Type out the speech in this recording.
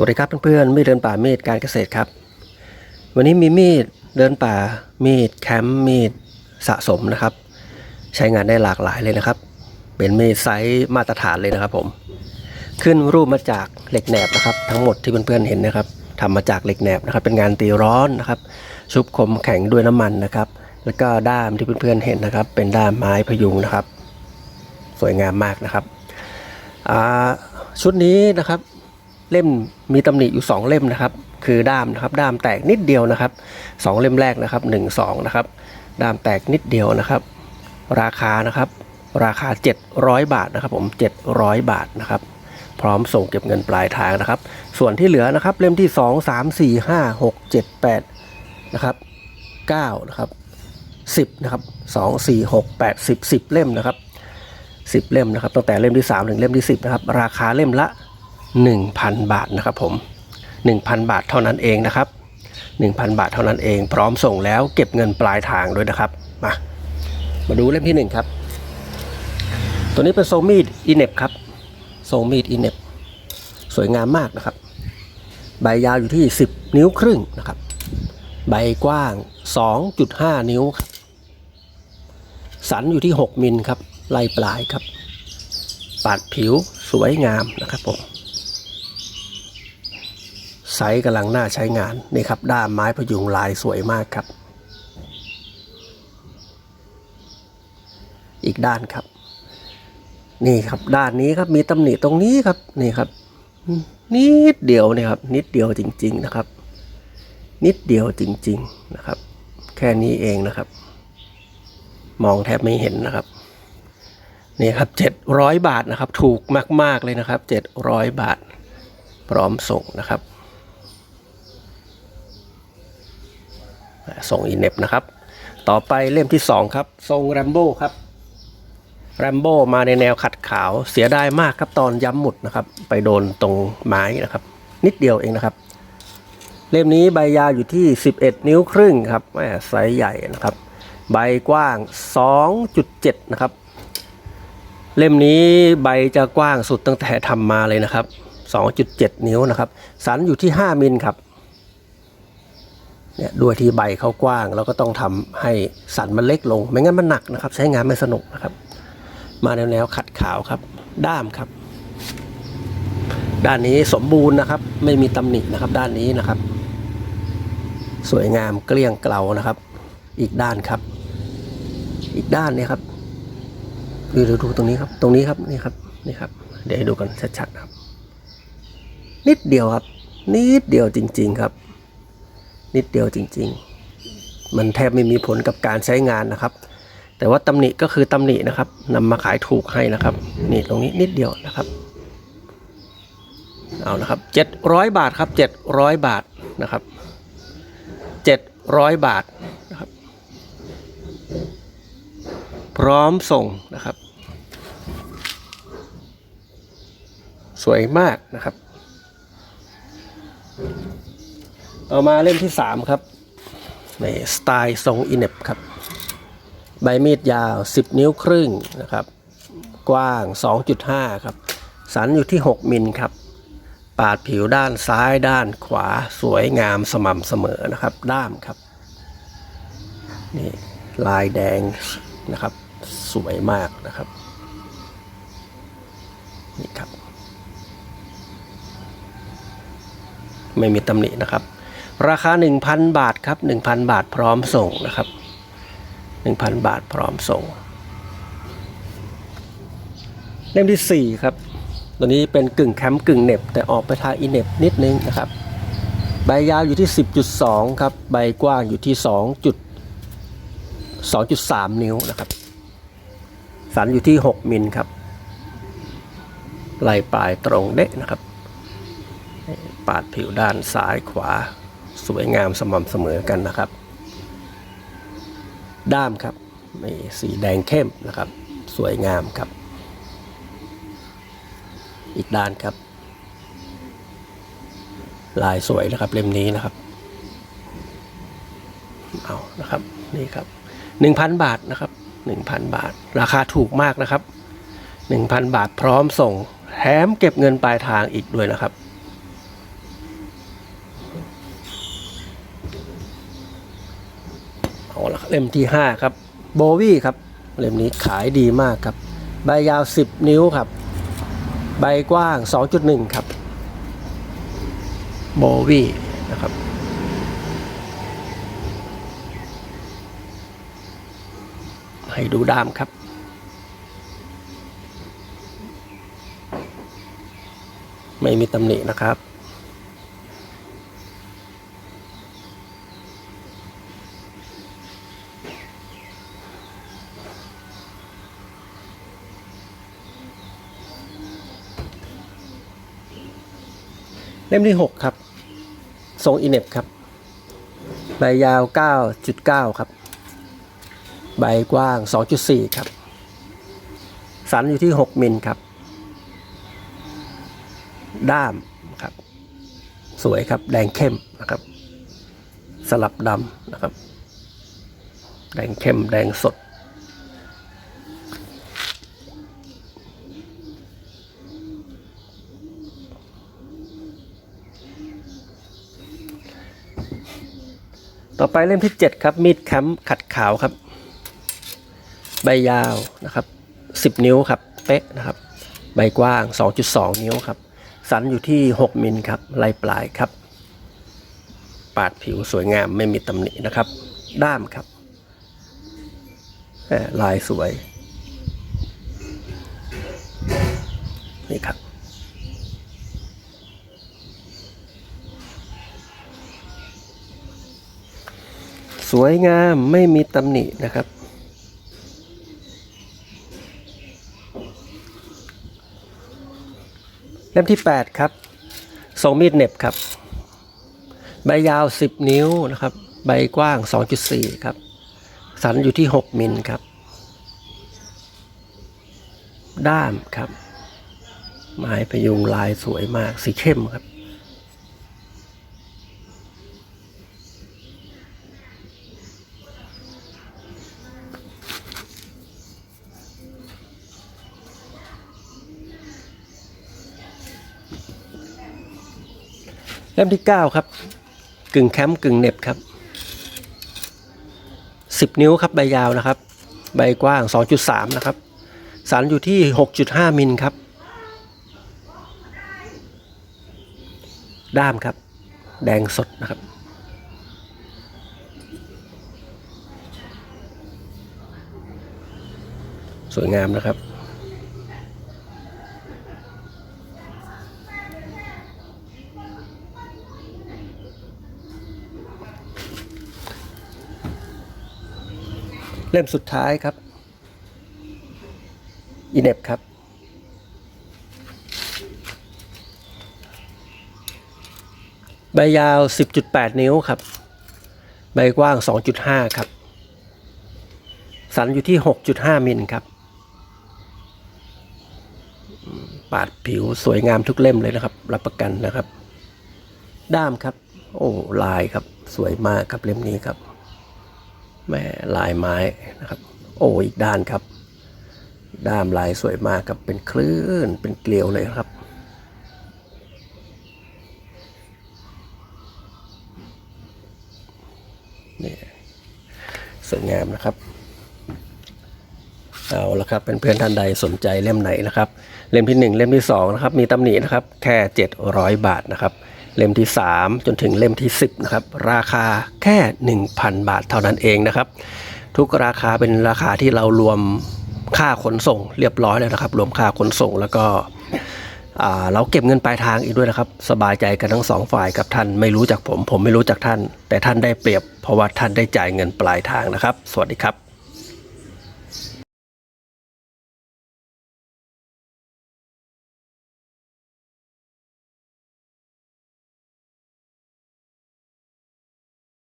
วัสดีครับเพื่อนๆมีดเดินป่ามีดการเกษตรครับ วันนี้มีมีดเดินป่ามีดแคมป์มีดสะสมนะครับ ใช้งานได้หลากหลายเลยนะครับ เป็นมีดไซส์มาตรฐานเลยนะครับผม ขึ้นรูปมาจากเหล็กแหนบนะครับ ทั้งหมดที่เพื่อนๆเห็นนะครับทำมาจากเหล็กแหนบนะครับ เป็นงานตีร้อนนะครับ ชุบคมแข็งด้วยน้ำมันนะครับ แล้วก็ด้ามที่เพื่อนๆเห็นนะครับ เป็นด้ามไม้พยุงนะครับ สวยงามมากนะครับชุดนี้นะครับ เล่มมีตำหนิอยู่ 2 เล่มนะครับ คือด้ามนะครับ ด้ามแตกนิดเดียวนะครับสองเล่มแรกนะครับ 1 2 นะครับ ด้ามแตกนิดเดียวนะครับ ราคานะครับ ราคา 700 บาทนะครับ ผม 700 บาทนะครับพร้อมส่งเก็บเงินปลายทางนะครับ ส่วนที่เหลือนะครับ เล่มที่ 2 3 4 5 6 7 8นะครับ9นะครับ10นะครับ2 4 6 8 10 10 เล่มนะครับ 10 เล่มนะครับตั้งแต่เล่มที่ 3 ถึงเล่มที่ 10นะครับราคาเล่มละ 1,000 บาทนะครับผม 1,000 บาทเท่านั้นเองนะครับ 1,000 บาทเท่านั้นเอง พร้อมส่งแล้วเก็บเงินปลายทางด้วยนะครับมามาดูเล่มที่ 1 ครับ ตัวนี้เป็นโซมีดอีเน็บครับโซมีดอีเน็บสวยงามมากนะครับ ใบยาวอยู่ที่ 10 นิ้วครึ่งนะครับ ใบกว้าง 2.5 นิ้วครับสันอยู่ที่ 6 มิลครับไล่ปลายครับ ปาดผิวสวยงามนะครับผม ซส์กำลังน่าใช้งานนี่ครับด้ามไม้พยุงลายสวยมากครับ อีกด้านครับ นี่ครับด้านนี้ครับมีตำหนิตรงนี้ครับนี่ครับ นิดเดียวนี่ครับนิดเดียวจริง ๆนะครับ นิดเดียวจริง ๆนะครับ แค่นี้เองนะครับ มองแทบไม่เห็นนะครับนี่ครับเจ็ดร้อยบาทนะครับ ถูกมาก ๆ เลยนะครับเจ็ดร้อยบาท พร้อมส่งนะครับ ส่งอีเน็บนะครับ ต่อไปเล่มที่สองครับ ทรงแรมโบ้ครับแรมโบ้มาในแนวขัดขาวเสียดายมากครับตอนย้ำหมุดนะครับ ไปโดนตรงไม้นะครับ นิดเดียวเองนะครับ เล่มนี้ใบยาวอยู่ที่ 11 นิ้วครึ่งครับแหม่ไซส์ใหญ่นะครับ ใบกว้าง 2.7 นะครับ เล่มนี้ใบจะกว้างสุดตั้งแต่ทำมาเลยนะครับ 2.7 นิ้วนะครับ สันอยู่ที่ 5 มิลครับ เนี่ยด้วยที่ใบเขากว้างเราก็ต้องทำให้สันมันเล็กลง ไม่งั้นมันหนักนะครับ ใช้งานไม่สนุกนะครับ มาแนวแนวขัดขาวครับ ด้ามครับ ด้านนี้สมบูรณ์นะครับ ไม่มีตำหนินะครับ ด้านนี้นะครับ สวยงามเกลี้ยงเกลานะครับ อีกด้านครับ อีกด้านนี้ครับดูดูดูตรงนี้ครับ ตรงนี้ครับนี่ครับนี่ครับ เดี๋ยวให้ดูกันชัดๆครับ นิดเดียวครับ นิดเดียวจริง ๆ ครับ นิดเดียวจริง ๆ มันแทบไม่มีผลกับการใช้งานนะครับ แต่ว่าตำหนิก็คือตำหนินะครับนำมาขายถูกให้นะครับ นี่ตรงนี้นิดเดียวนะครับ เอานะครับเจ็ดร้อยบาทครับเจ็ดร้อยบาทนะครับเจ็ดร้อยบาทนะครับ พร้อมส่งนะครับ สวยมากนะครับ เอามาเล่มที่สามครับในสไตล์ทรงอินเนบครับ ใบมีดยาว 10 นิ้วครึ่งนะครับ กว้าง 2.5 ครับ สันอยู่ที่ 6 มิลครับ ปาดผิวด้านซ้ายด้านขวาสวยงามสม่ำเสมอนะครับ ด้ามครับ นี่ลายแดงนะครับ สวยมากนะครับ นี่ครับ ไม่มีตำหนินะครับ ราคา 1,000 บาทครับ 1,000 บาทพร้อมส่งนะครับ 1,000 บาทพร้อมส่ง เล่มที่ 4 ครับ ตัวนี้เป็นกึ่งแคมป์กึ่งเน็บ แต่ออกไปทางอีเน็บนิดนึงนะครับ ใบยาวอยู่ที่ 10.2 ครับ ใบกว้างอยู่ที่2จุด2.3 นิ้วนะครับ สันอยู่ที่ 6 มิลครับไหลปลายตรงเดะนะครับ ปาดผิวด้านซ้ายขวา สวยงามสม่ำเสมอกันนะครับ ด้ามครับมีสีแดงเข้มนะครับ สวยงามครับ อีกด้านครับ ลายสวยนะครับเล่มนี้นะครับเอานะครับนี่ครับหนึ่งพันบาทนะครับหนึ่งพันบาท ราคาถูกมากนะครับหนึ่งพันบาทพร้อมส่งแถมเก็บเงินปลายทางอีกด้วยนะครับ เล่มที่ห้าครับโบวี่ครับเล่มนี้ขายดีมากครับ ใบยาว 10 นิ้วครับ ใบกว้าง 2.1 ครับโบวี่นะครับให้ดูด้ามครับ ไม่มีตำหนินะครับ เล่มที่ 6 ครับ ทรงอินเนบครับ ใบยาว 9.9 ครับ ใบกว้าง 2.4 ครับ สันอยู่ที่ 6 มิลครับ ด้ามครับ สวยครับ แดงเข้มนะครับ สลับดำนะครับ แดงเข้ม แดงสด ต่อไปเล่มที่ 7 ครับ มีดแคมป์ขัดขาวครับ ใบยาวนะครับ 10 นิ้วครับเป๊ะนะครับ ใบกว้าง 2.2 นิ้วครับ สันอยู่ที่ 6 มิลครับลายปลายครับ ปาดผิวสวยงามไม่มีตำหนินะครับ ด้ามครับลายสวย นี่ครับ สวยงามไม่มีตำหนินะครับ เล่มที่ 8 ครับทรงมีดเน็บครับ ใบยาว 10 นิ้วนะครับ ใบกว้าง 2.4 ครับ สันอยู่ที่ 6 มิลครับ ด้ามครับ ไม้พยุงลายสวยมากสีเข้มครับ เล่มที่9ครับ กึ่งแคมป์กึ่งเน็บครับ10นิ้วครับใบยาวนะครับ ใบกว้าง 2.3 นะครับ สันอยู่ที่ 6.5 มิลครับ ด้ามครับ แดงสดนะครับ สวยงามนะครับ เล่มสุดท้ายครับอีเน็บครับ ใบยาว 10.8 นิ้วครับ ใบกว้าง 2.5 ครับ สันอยู่ที่ 6.5 มิลครับ ปาดผิวสวยงามทุกเล่มเลยนะครับ รับประกันนะครับ ด้ามครับ โอ้ ลายครับ สวยมากครับเล่มนี้ครับ แม่ลายไม้นะครับ โอ้อีกด้านครับ ด้ามลายสวยมากครับเป็นคลื่นเป็นเกลียวเลยครับ นี่สวยงามนะครับเอาละครับเป็นเพื่อนๆท่านใดสนใจเล่มไหนนะครับ เล่มที่ 1 เล่มที่2นะครับมีตำหนินะครับแค่ 700 บาทนะครับ เล่มที่ 3 จนถึงเล่มที่ 10นะครับราคาแค่ 1,000 บาทเท่านั้นเองนะครับ ทุกราคาเป็นราคาที่เรารวมค่าขนส่งเรียบร้อยแล้วนะครับ รวมค่าขนส่งแล้วก็เราเก็บเงินปลายทางอีกด้วยนะครับ สบายใจกันทั้งสองฝ่ายกับท่านไม่รู้จักผม ผมไม่รู้จักท่าน แต่ท่านได้เปรียบเพราะว่าท่านได้จ่ายเงินปลายทางนะครับ สวัสดีครับ